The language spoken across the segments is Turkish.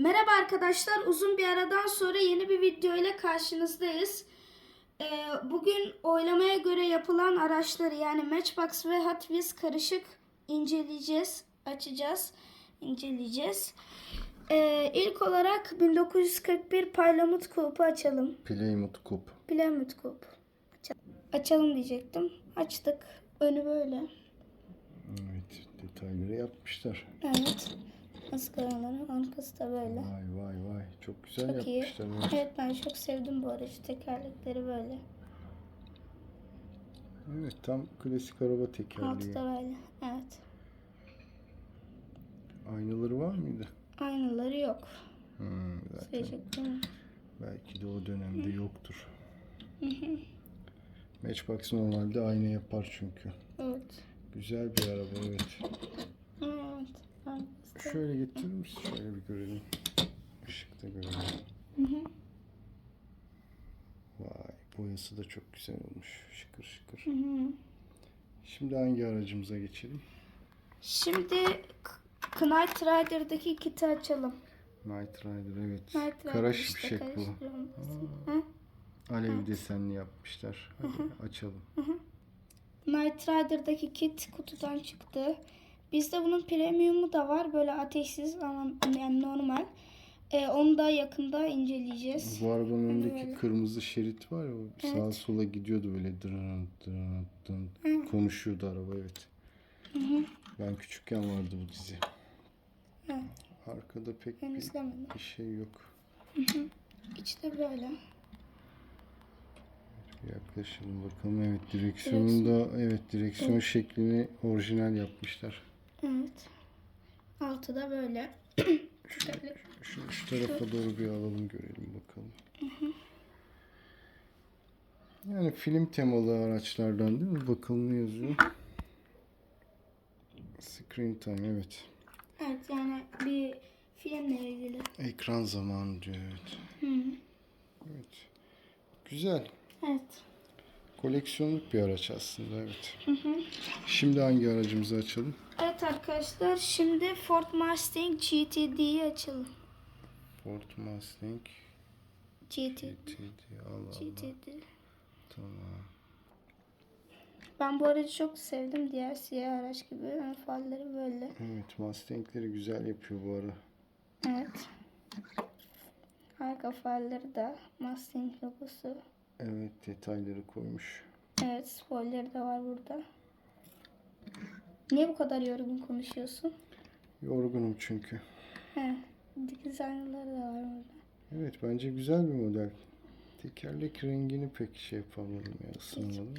Merhaba arkadaşlar. Uzun bir aradan sonra yeni bir video ile karşınızdayız. Ee, bugün oylamaya göre yapılan araçları yani Matchbox ve Hot Wheels karışık inceleyeceğiz, açacağız, inceleyeceğiz. Ee, ilk olarak 1941 Palamut Coop'u açalım. Plymouth Coupe. Plymouth. Açalım. açalım diyecektim. Açtık. Önü böyle. Evet detayları yapmışlar. Evet. Maskaraları, arkası da böyle. Vay vay vay çok güzel Çok iyi. yapmışlar. Evet. Evet ben çok sevdim bu aracı. Tekerlekleri böyle. Evet tam klasik araba Altı tekerleği. da böyle. Evet. Aynaları var mıydı? Aynaları yok. Hmm, zaten belki de o dönemde yoktur. Matchbox normalde ayna yapar çünkü. Evet. Güzel bir araba. Evet. Şöyle misin? Şöyle bir görelim. Işıkta görelim. Vay boyası da çok güzel olmuş. Şıkır şıkır. Hı hı. Şimdi hangi aracımıza geçelim? Şimdi Knight Rider'daki kiti açalım. Night Rider evet. Knight Rider Kara işte, şimşek bu. Hı? Alev desenli yapmışlar. Hadi açalım. Knight Rider'daki kit kutudan çıktı. Bizde bunun premium'u da var. Böyle ateşsiz ama yani normal. Ee, onu da yakında inceleyeceğiz. Bu arabanın önündeki böyle. kırmızı şerit var ya o sağa sola gidiyordu böyle dırın dırın dırın konuşuyordu araba evet. Ben küçükken vardı bu dizi. Hı. Arkada pek Ben bir, izlemedim. bir şey yok. İçte böyle. Yaklaşalım bakalım. Evet direksiyonunda evet direksiyon şeklini orijinal yapmışlar. Evet. Altı da böyle. Şu, şu tarafa doğru bir alalım görelim bakalım. Yani film temalı araçlardan değil mi? Bakalım ne yazıyor. Screen time evet. Evet yani bir filmle ilgili. Ekran zamanı diyor evet. Hı. Evet. Güzel. Evet. Koleksiyonluk bir araç aslında evet. Şimdi hangi aracımızı açalım? Evet arkadaşlar şimdi Ford Mustang GTD'yi açalım. Ford Mustang GT. GTD. Allah Allah. GTD. Tamam. Ben bu aracı çok sevdim. Diğer siyah araç gibi. Ön farları böyle. Evet Mustang'leri güzel yapıyor bu ara. Evet. Arka farları da Mustang logosu. Evet detayları koymuş. Evet spoiler de var burada. Niye bu kadar yorgun konuşuyorsun? Yorgunum çünkü. He. Dikiz aynaları da var burada. Evet bence güzel bir model. Tekerlek rengini pek şey yapamadım ya ısınamadım.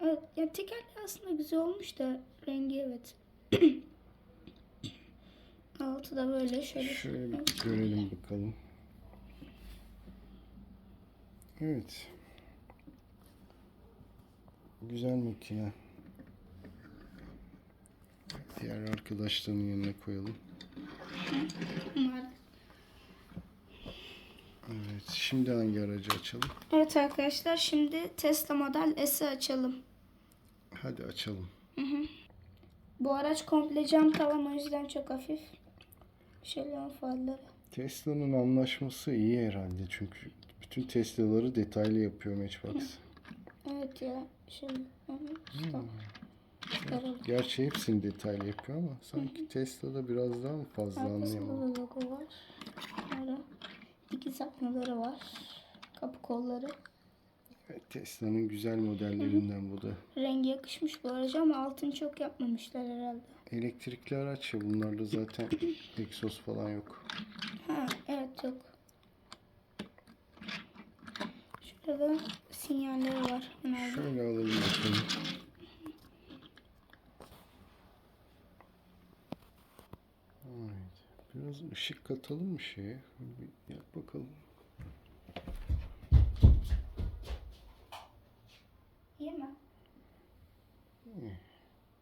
Evet. Ya tekerleği aslında güzel olmuş da rengi evet. Altı da böyle şöyle. Şöyle görelim bakalım. Evet. Güzel makine. Diğer arkadaşların yanına koyalım. Evet. Şimdi hangi aracı açalım? Evet arkadaşlar şimdi Tesla Model S'i açalım. Hadi açalım. Bu araç komple cam tavan o yüzden çok hafif. Şöyle farları. Tesla'nın anlaşması iyi herhalde çünkü bütün Tesla'ları detaylı yapıyor Matchbox. Evet ya. Hı hı. Stop. Çıkaralım. Gerçi hepsini detaylı yapıyor ama sanki Tesla'da biraz daha mı fazla Arkasında anlayamadım. da logo var. Böyle dikiz aynaları var. Kapı kolları. Evet, Tesla'nın güzel modellerinden bu da. Rengi yakışmış bu araca ama altını çok yapmamışlar herhalde. Elektrikli araç ya bunlarda zaten egzoz falan yok. Ha evet yok. Şurada da sinyalleri var. Nerede? Şöyle alalım bakalım. Evet. Biraz ışık katalım mı şeye? Bir yap bakalım. İyi mi? İyi.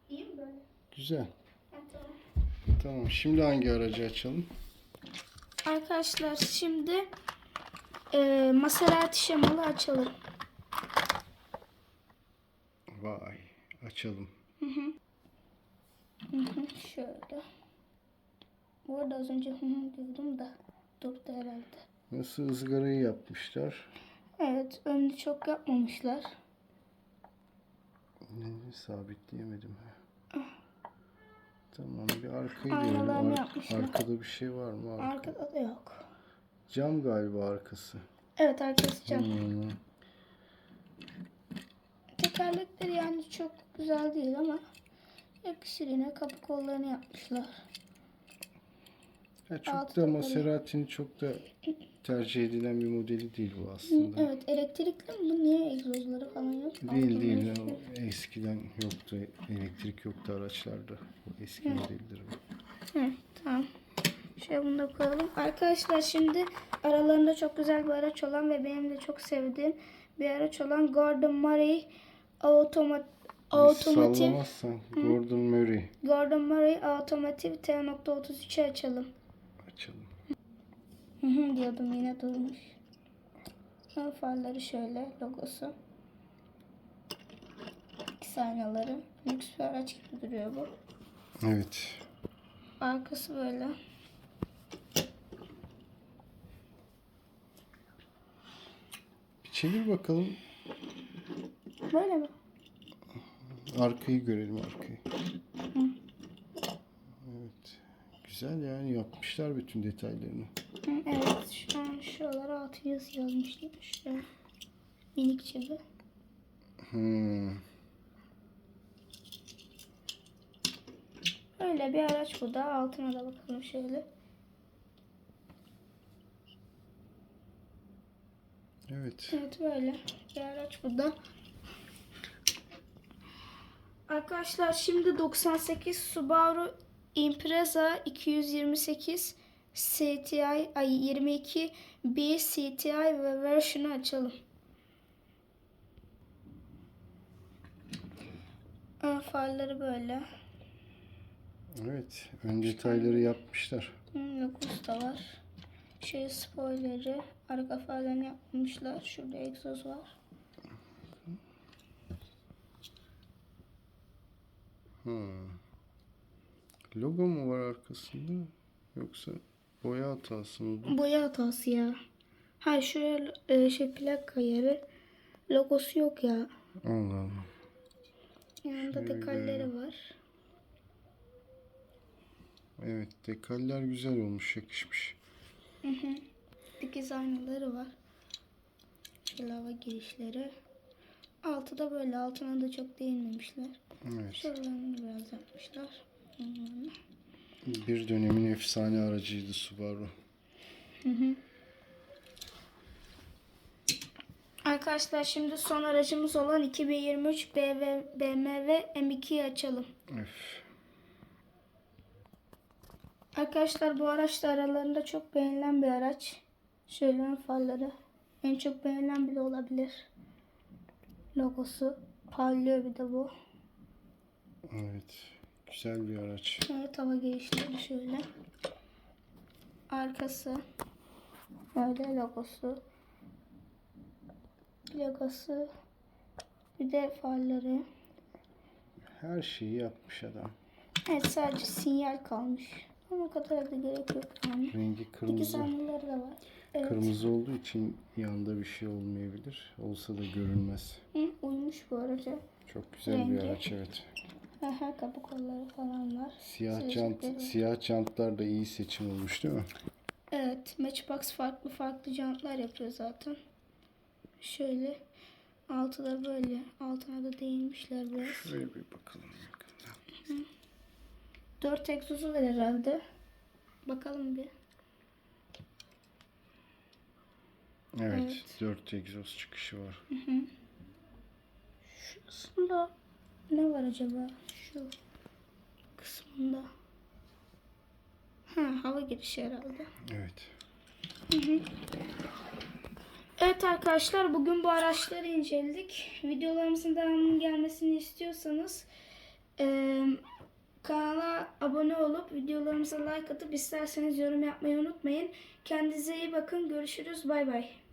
İyi mi böyle? Güzel. Ha, tamam. Tamam. Şimdi hangi aracı açalım? Arkadaşlar şimdi e, Maserati şemalı açalım. Vay. Açalım. Hı hı, şöyle. Bu arada az önce hı hı diyordum da durdu herhalde. Nasıl ızgarayı yapmışlar? Evet önünü çok yapmamışlar. Ne, sabitleyemedim. Tamam bir arkayı görelim. Ar- yapmışlar. arkada bir şey var mı? Arka- Arkada da yok. Cam galiba arkası. Evet arkası cam. Hmm. Tekerlekleri yani çok güzel değil ama yakışır yine kapı kollarını yapmışlar. Ya çok Altı da. Maserati'nin çok da tercih edilen bir modeli değil bu aslında. Evet elektrikli mi bu? Niye egzozları falan yok? Değil Altında değil. O eskiden yoktu. Elektrik yoktu araçlarda. Bu eski modeldir bu. Hı, tamam. Şöyle bunu da koyalım. Arkadaşlar şimdi aralarında çok güzel bir araç olan ve benim de çok sevdiğim bir araç olan Gordon Murray Automat sallamazsan Gordon Murray Gordon Murray Otomotiv T.33'ü açalım. açalım. Hı hı diyordum yine durmuş. Ön farları şöyle logosu. İki aynaları. Lüks bir araç gibi duruyor bu. Evet. Arkası böyle. Çevir bakalım. Böyle mi? Arkayı görelim arkayı. Evet. Güzel yani yapmışlar bütün detaylarını. Hı, Evet şu an şuralara 600 yazmışlar. Şuraya. Minikçe bir. Hmm. Öyle bir araç bu da. Altına da bakalım şöyle. Evet. Evet böyle bir araç bu da. Arkadaşlar şimdi 98 Subaru Impreza 228 CTI ay 22 B CTI ve versiyonu açalım. Ön farları böyle. Evet. Ön detayları yapmışlar. Lokus da var. Şey spoiler'i, arka farlarını yapmışlar. Şurada egzoz var. Hmm. Logo mu var arkasında? Yoksa boya hatası mı? Boya hatası ya. Ha şuraya e, şey plaka yeri. Logosu yok ya. Allah Allah. Yanında Şöyle. dekalleri var. Evet dekaller güzel olmuş yakışmış. Dikiz aynaları var. Şöyle hava girişleri. Altı da böyle. Altına da çok değinmemişler. Evet. Şuralarını biraz yapmışlar. Onlarla. Bir dönemin efsane aracıydı Subaru. Arkadaşlar şimdi son aracımız olan 2023 BV, BMW M2'yi açalım. Öf. Arkadaşlar bu araç da aralarında çok beğenilen bir araç. Şöyle ön farları. En çok beğenilen bile olabilir. Logosu. Parlıyor bir de bu. Evet. Güzel bir araç. Evet hava girişleri şöyle. Arkası. Böyle logosu. Logosu. Bir de farları. Her şeyi yapmış adam. Evet sadece sinyal kalmış. Ama o kadar da gerek yok yani. Rengi kırmızı. aynaları da var. Evet. Kırmızı olduğu için yanda bir şey olmayabilir. Olsa da görünmez. Hı, uymuş bu araca. Çok güzel bir Rengi. araç evet. Aha kapı kolları falan var. Siyah jant, siyah jantlar da iyi seçim olmuş değil mi? Evet, Matchbox farklı farklı jantlar yapıyor zaten. Şöyle altı da böyle. Altına da değinmişler biraz. Şöyle bir bakalım. Dört egzozu var herhalde. Bakalım bir. Evet, Evet. dört egzoz çıkışı var. Şurasında ne var acaba? Şu kısmında. Ha, hava girişi herhalde. Evet. Evet arkadaşlar bugün bu araçları inceledik. Videolarımızın devamının gelmesini istiyorsanız eee, kanala abone olup videolarımıza like atıp isterseniz yorum yapmayı unutmayın. Kendinize iyi bakın. Görüşürüz. Bay bay.